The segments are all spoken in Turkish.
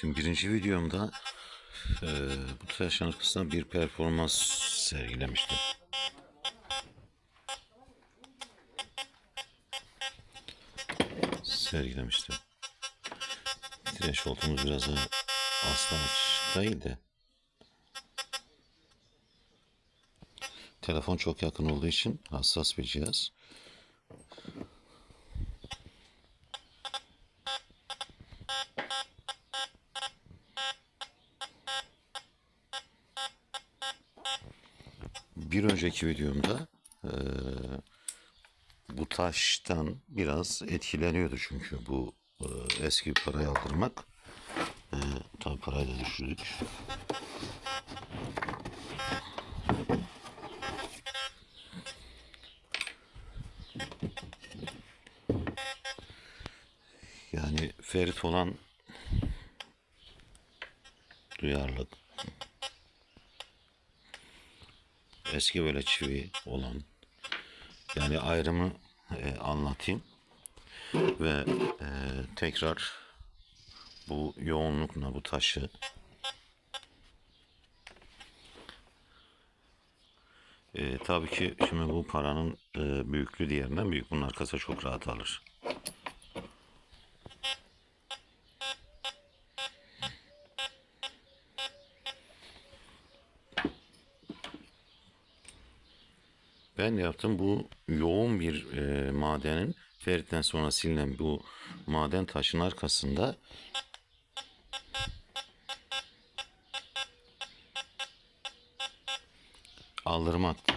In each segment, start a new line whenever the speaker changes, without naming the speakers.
Şimdi birinci videomda eee bu taş şarkısına bir performans sergilemiştim. Sergilemiştim. Threshold'umuz biraz da aslında açık telefon çok yakın olduğu için hassas bir cihaz. Bir önceki videomda eee, bu taştan biraz etkileniyordu çünkü bu eee, eski parayı aldırmak. Eee tabii parayı da düşürdük. Yani ferit olan duyarlılık eski böyle çivi olan. Yani ayrımı e, anlatayım. Ve e, tekrar bu yoğunlukla bu taşı e, tabii ki şimdi bu paranın e, büyüklüğü diğerinden büyük. Bunun arkası çok rahat alır. Ben yaptım bu yoğun bir e, madenin feritten sonra silinen bu maden taşın arkasında aldırmaktı.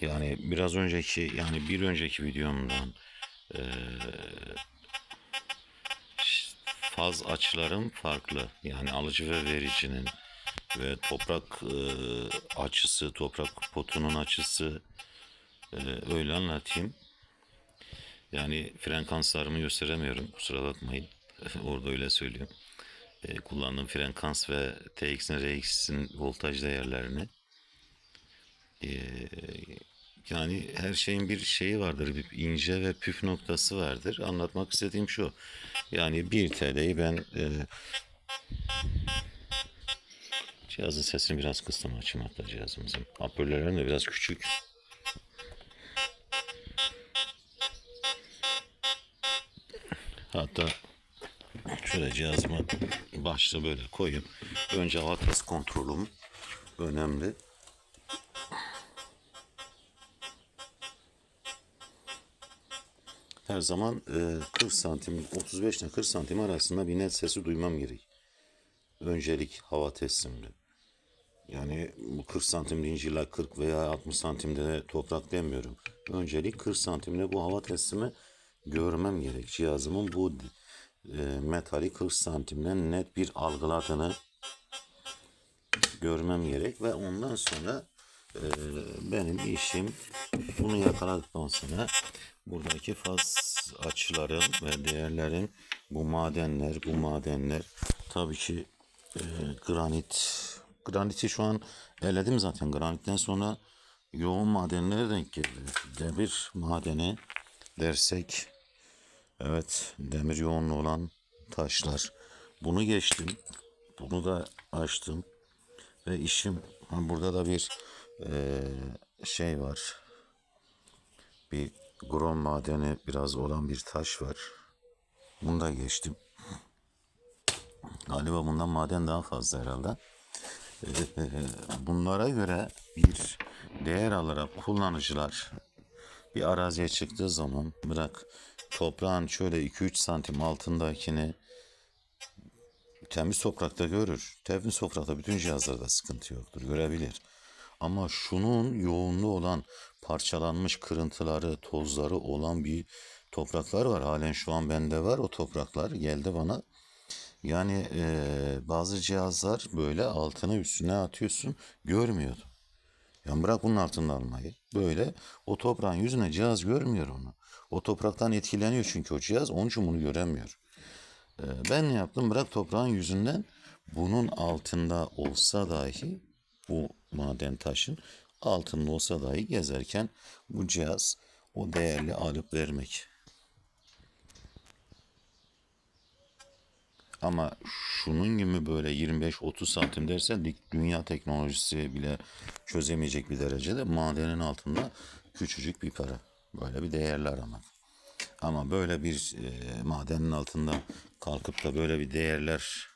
Yani biraz önceki yani bir önceki videomdan e, faz açılarım farklı. Yani alıcı ve vericinin ve toprak e, açısı, toprak potunun açısı e, öyle anlatayım. Yani frekanslarımı gösteremiyorum. Kusura bakmayın. Orada öyle söylüyorum. E, kullandığım frekans ve TX'in RX'in voltaj değerlerini. E, yani her şeyin bir şeyi vardır. Bir ince ve püf noktası vardır. Anlatmak istediğim şu. Yani 1 TL'yi ben e, Cihazın sesini biraz kıstım açayım hatta cihazımızın. Hoparlörlerim de biraz küçük. Hatta şöyle cihazıma başta böyle koyayım. Önce test kontrolüm önemli. Her zaman e, 40 santim, 35 ile 40 santim arasında bir net sesi duymam gerek. Öncelik hava testimde. Yani bu 40 santim deyince illa 40 veya 60 santimde de toprak demiyorum. Öncelik 40 santimde bu hava testimi görmem gerek. Cihazımın bu e, metali 40 santimden net bir algıladığını görmem gerek ve ondan sonra e, benim işim bunu yakaladıktan sonra buradaki faz açıların ve değerlerin bu madenler bu madenler tabii ki e, granit graniti şu an eledim zaten granitten sonra yoğun madenlere denk geliyor. Demir madeni dersek evet demir yoğunluğu olan taşlar. Bunu geçtim. Bunu da açtım. Ve işim burada da bir e, şey var. Bir grom madeni biraz olan bir taş var. Bunu da geçtim. Galiba bundan maden daha fazla herhalde. Ee, Bunlara göre bir değer alarak kullanıcılar bir araziye çıktığı zaman bırak toprağın şöyle 2-3 santim altındakini temiz toprakta görür. Temiz toprakta bütün cihazlarda sıkıntı yoktur. Görebilir. Ama şunun yoğunluğu olan parçalanmış kırıntıları, tozları olan bir topraklar var. Halen şu an bende var o topraklar. Geldi bana. Yani eee, bazı cihazlar böyle altına üstüne atıyorsun görmüyordu. Yani bırak bunun altında almayı. Böyle o toprağın yüzüne cihaz görmüyor onu. O topraktan etkileniyor çünkü o cihaz onun için bunu göremiyor. Eee, ben ne yaptım? Bırak toprağın yüzünden bunun altında olsa dahi bu maden taşın altında olsa dahi gezerken bu cihaz o değerli alıp vermek. Ama şunun gibi böyle 25-30 santim dersen dü- dünya teknolojisi bile çözemeyecek bir derecede madenin altında küçücük bir para. Böyle bir değerli aramak. Ama böyle bir e, madenin altında kalkıp da böyle bir değerler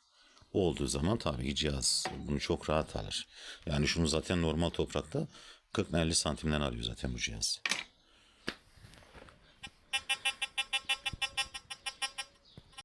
olduğu zaman tabii ki cihaz bunu çok rahat alır. Yani şunu zaten normal toprakta 40-50 santimden alıyor zaten bu cihaz.